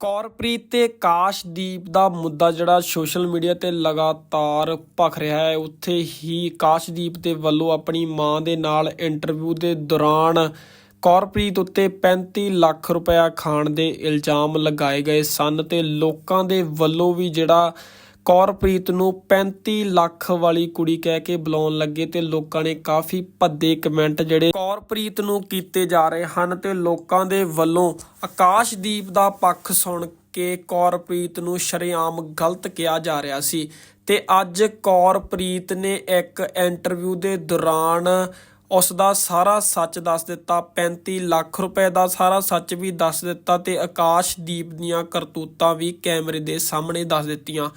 ਕੌਰਪ੍ਰੀਤ ਤੇ ਕਾਸ਼ਦੀਪ ਦਾ ਮੁੱਦਾ ਜਿਹੜਾ ਸੋਸ਼ਲ ਮੀਡੀਆ ਤੇ ਲਗਾਤਾਰ ਭਖ ਰਿਹਾ ਹੈ, ਉੱਥੇ ਹੀ ਕਾਸ਼ਦੀਪ ਦੇ ਵੱਲੋਂ ਆਪਣੀ ਮਾਂ ਦੇ ਨਾਲ ਇੰਟਰਵਿਊ ਦੇ ਦੌਰਾਨ ਕੌਰਪ੍ਰੀਤ ਉੱਤੇ 35 ਲੱਖ ਰੁਪਇਆ ਖਾਣ ਦੇ ਇਲਜ਼ਾਮ ਲਗਾਏ ਗਏ ਸਨ ਤੇ ਲੋਕਾਂ ਦੇ ਵੱਲੋਂ ਵੀ ਜਿਹੜਾ ਕੌਰਪ੍ਰੀਤ ਨੂੰ 35 ਲੱਖ ਵਾਲੀ ਕੁੜੀ ਕਹਿ ਕੇ ਬੁਲਾਉਣ ਲੱਗੇ ਤੇ ਲੋਕਾਂ ਨੇ ਕਾਫੀ ਭੱਦੇ ਕਮੈਂਟ ਜਿਹੜੇ ਕੌਰਪ੍ਰੀਤ ਨੂੰ ਕੀਤੇ ਜਾ ਰਹੇ ਹਨ ਤੇ ਲੋਕਾਂ ਦੇ ਵੱਲੋਂ ਆਕਾਸ਼ਦੀਪ ਦਾ ਪੱਖ ਸੁਣ ਕੇ ਕੌਰਪ੍ਰੀਤ ਨੂੰ ਸ਼ਰੇਆਮ ਗਲਤ ਕਿਹਾ ਜਾ ਰਿਹਾ ਸੀ। ਤੇ ਅੱਜ ਕੌਰਪ੍ਰੀਤ ਨੇ ਇੱਕ ਇੰਟਰਵਿਊ ਦੇ ਦੌਰਾਨ ਉਸ ਦਾ ਸਾਰਾ ਸੱਚ ਦੱਸ ਦਿੱਤਾ 35 ਲੱਖ ਰੁਪਏ ਦਾ ਸਾਰਾ ਸੱਚ ਵੀ ਦੱਸ ਦਿੱਤਾ ਤੇ ਆਕਾਸ਼ਦੀਪ ਦੀਆਂ ਕਰਤੂਤਾਂ ਵੀ ਕੈਮਰੇ ਦੇ ਸਾਹਮਣੇ ਦੱਸ ਦਿੱਤੀਆਂ।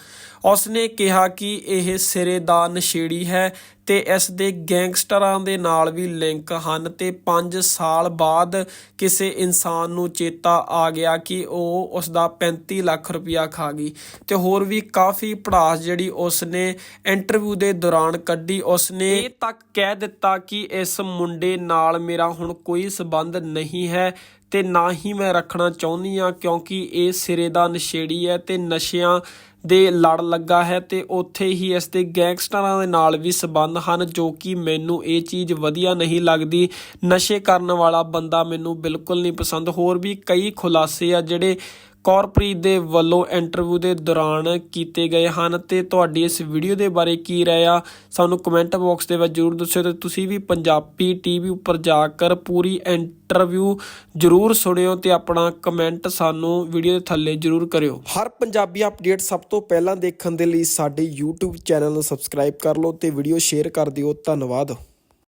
ਉਸ ਨੇ ਕਿਹਾ ਕਿ ਇਹ ਸਿਰੇ ਦਾ ਨਸ਼ੇੜੀ ਹੈ ਤੇ ਇਸ ਦੇ ਗੈਂਗਸਟਰਾਂ ਦੇ ਨਾਲ ਵੀ ਲਿੰਕ ਹਨ ਤੇ 5 ਸਾਲ ਬਾਅਦ ਕਿਸੇ ਇਨਸਾਨ ਨੂੰ ਚੇਤਾ ਆ ਗਿਆ ਕਿ ਉਹ ਉਸ ਦਾ 35 ਲੱਖ ਰੁਪਇਆ ਖਾ ਗਈ। ਤੇ ਹੋਰ ਵੀ ਕਾਫੀ ਪੜਾਸ ਜਿਹੜੀ ਉਸ ਨੇ ਇੰਟਰਵਿਊ ਦੇ ਦੌਰਾਨ ਕੱਢੀ। ਉਸ ਨੇ ਇਹ ਤੱਕ ਕਹਿ ਦਿੱਤਾ ਕਿ ਇਸ ਮੁੰਡੇ ਨਾਲ ਮੇਰਾ ਹੁਣ ਕੋਈ ਸਬੰਧ ਨਹੀਂ ਹੈ ਤੇ ਨਾ ਹੀ ਮੈਂ ਰੱਖਣਾ ਚਾਹੁੰਦੀ ਆ ਕਿਉਂਕਿ ਇਹ ਸਿਰੇ ਦਾ ਨਸ਼ੇੜੀ ਹੈ ਤੇ ਨਸ਼ਿਆਂ ਦੇ ਲੜ ਲੱਗਾ ਹੈ ਤੇ ਉੱਥੇ ਹੀ ਇਸ ਦੇ ਗੈਂਗਸਟਰਾਂ ਦੇ ਨਾਲ ਵੀ ਸਬੰਧ ਹਨ, ਜੋ ਕਿ ਮੈਨੂੰ ਇਹ ਚੀਜ਼ ਵਧੀਆ ਨਹੀਂ ਲੱਗਦੀ। ਨਸ਼ੇ ਕਰਨ ਵਾਲਾ ਬੰਦਾ ਮੈਨੂੰ ਬਿਲਕੁਲ ਨਹੀਂ ਪਸੰਦ। ਹੋਰ ਵੀ ਕਈ ਖੁਲਾਸੇ ਆ ਜਿਹੜੇ ਕੌਰਪ੍ਰੀਤ ਦੇ ਵੱਲੋਂ ਇੰਟਰਵਿਊ ਦੇ ਦੌਰਾਨ ਕੀਤੇ ਗਏ ਹਨ ਤੇ ਤੁਹਾਡੀ ਇਸ ਵੀਡੀਓ ਦੇ ਬਾਰੇ ਕੀ ਰਾਏ ਆ, ਸਾਨੂੰ ਕਮੈਂਟ ਬਾਕਸ ਦੇ ਵਿੱਚ ਜਰੂਰ ਦੱਸਿਓ ਤੇ ਤੁਸੀਂ ਵੀ ਪੰਜਾਬੀ ਟੀਵੀ ਉੱਪਰ ਜਾ ਕੇ ਪੂਰੀ ਇੰਟਰਵਿਊ ਜਰੂਰ ਸੁਣਿਓ ਤੇ ਆਪਣਾ ਕਮੈਂਟ ਸਾਨੂੰ ਵੀਡੀਓ ਦੇ ਥੱਲੇ ਜਰੂਰ ਕਰਿਓ। ਹਰ ਪੰਜਾਬੀ ਅਪਡੇਟ ਸਭ ਤੋਂ ਪਹਿਲਾਂ ਦੇਖਣ ਦੇ ਲਈ ਸਾਡੇ YouTube ਚੈਨਲ ਨੂੰ ਸਬਸਕ੍ਰਾਈਬ ਕਰ ਲਓ ਤੇ ਵੀਡੀਓ ਸ਼ੇਅਰ ਕਰ ਦਿਓ। ਧੰਨਵਾਦ।